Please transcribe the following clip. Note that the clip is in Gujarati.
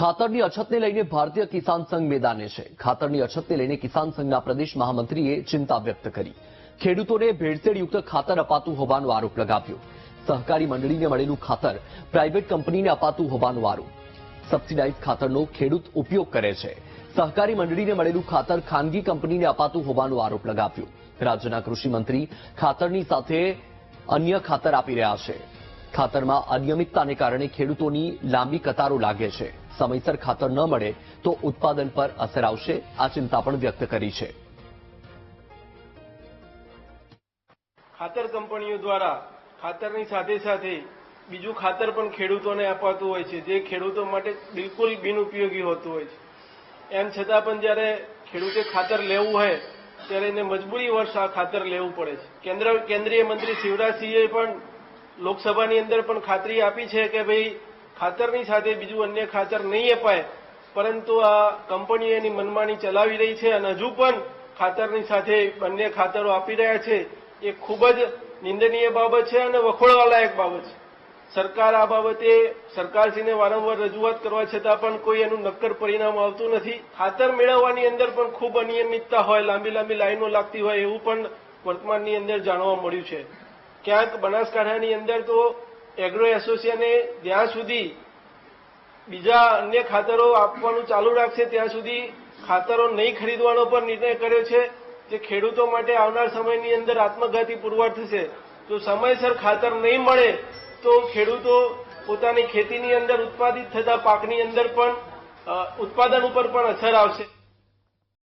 ખાતરની અછતને લઈને ભારતીય કિસાન સંઘ મેદાને છે. ખાતરની અછતને લઈને કિસાન સંઘના પ્રદેશ મહામંત્રીએ ચિંતા વ્યક્ત કરી. ખેડૂતોને ભેળસેળયુક્ત ખાતર અપાતું હોવાનો આરોપ લગાવ્યો. સહકારી મંડળીને મળેલું ખાતર પ્રાઇવેટ કંપનીને અપાતું હોવાનો આરોપ. સબસિડાઇઝ ખાતરનો ખેડૂત ઉપયોગ કરે છે. સહકારી મંડળીને મળેલું ખાતર ખાનગી કંપનીને અપાતું હોવાનો આરોપ લગાવ્યો. રાજ્યના કૃષિ મંત્રી ખાતરની સાથે અન્ય ખાતર આપી રહ્યા છે. ખાતરમાં અનિયમિતતાને કારણે ખેડૂતોની લાંબી કતારો લાગે છે. સમયસર ખાતર ન મળે તો ઉત્પાદન પર અસર આવશે, આ ચિંતા પણ વ્યક્ત કરી છે. ખાતર કંપનીઓ દ્વારા ખાતરની સાથે સાથે બીજું ખાતર પણ ખેડૂતોને અપાતું હોય છે, જે ખેડૂતો માટે બિલકુલ બિનઉપયોગી હોતું હોય છે. એમ છતાં પણ જ્યારે ખેડૂતે ખાતર લેવું હોય, ત્યારે એને મજબૂરી વર્ષ આ ખાતર લેવું પડે છે. કેન્દ્ર કેન્દ્રીય મંત્રી શિવરાજસિંહે પણ લોકસભાની અંદર પણ ખાતરી આપી છે કે ભાઈ, ખાતરની સાથે બીજું અન્ય ખાતર નહીં અપાય. પરંતુ આ કંપનીઓ એની મનમાની ચલાવી રહી છે અને હજુ પણ ખાતરની સાથે બંને ખાતરો આપી રહ્યા છે. એ ખૂબ જ નિંદનીય બાબત છે અને વખોડવાલાયક બાબત છે. સરકાર આ બાબતે સરકારશ્રીને વારંવાર રજૂઆત કરવા છતાં પણ કોઈ એનું નક્કર પરિણામ આવતું નથી. ખાતર મેળવવાની અંદર પણ ખૂબ અનિયમિતતા હોય, લાંબી લાંબી લાઈનો લાગતી હોય એવું પણ વર્તમાનની અંદર જાણવા મળ્યું છે. ક્યાંક બનાસકાંઠાની અંદર તો એગ્રો એસોસિએશને જ્યાં સુધી બીજા અન્ય ખાતરો આપવાનું ચાલુ રાખશે, ત્યાં સુધી ખાતરો નહીં ખરીદવાનો પણ નિર્ણય કર્યો છે જે ખેડૂતો માટે આવનાર સમયની અંદર આત્મઘાતી પુરવાર થશે. જો સમયસર ખાતર નહીં મળે તો ખેડૂતો પોતાની ખેતીની અંદર ઉત્પાદિત થતા પાકની અંદર પણ ઉત્પાદન ઉપર પણ અસર આવશે.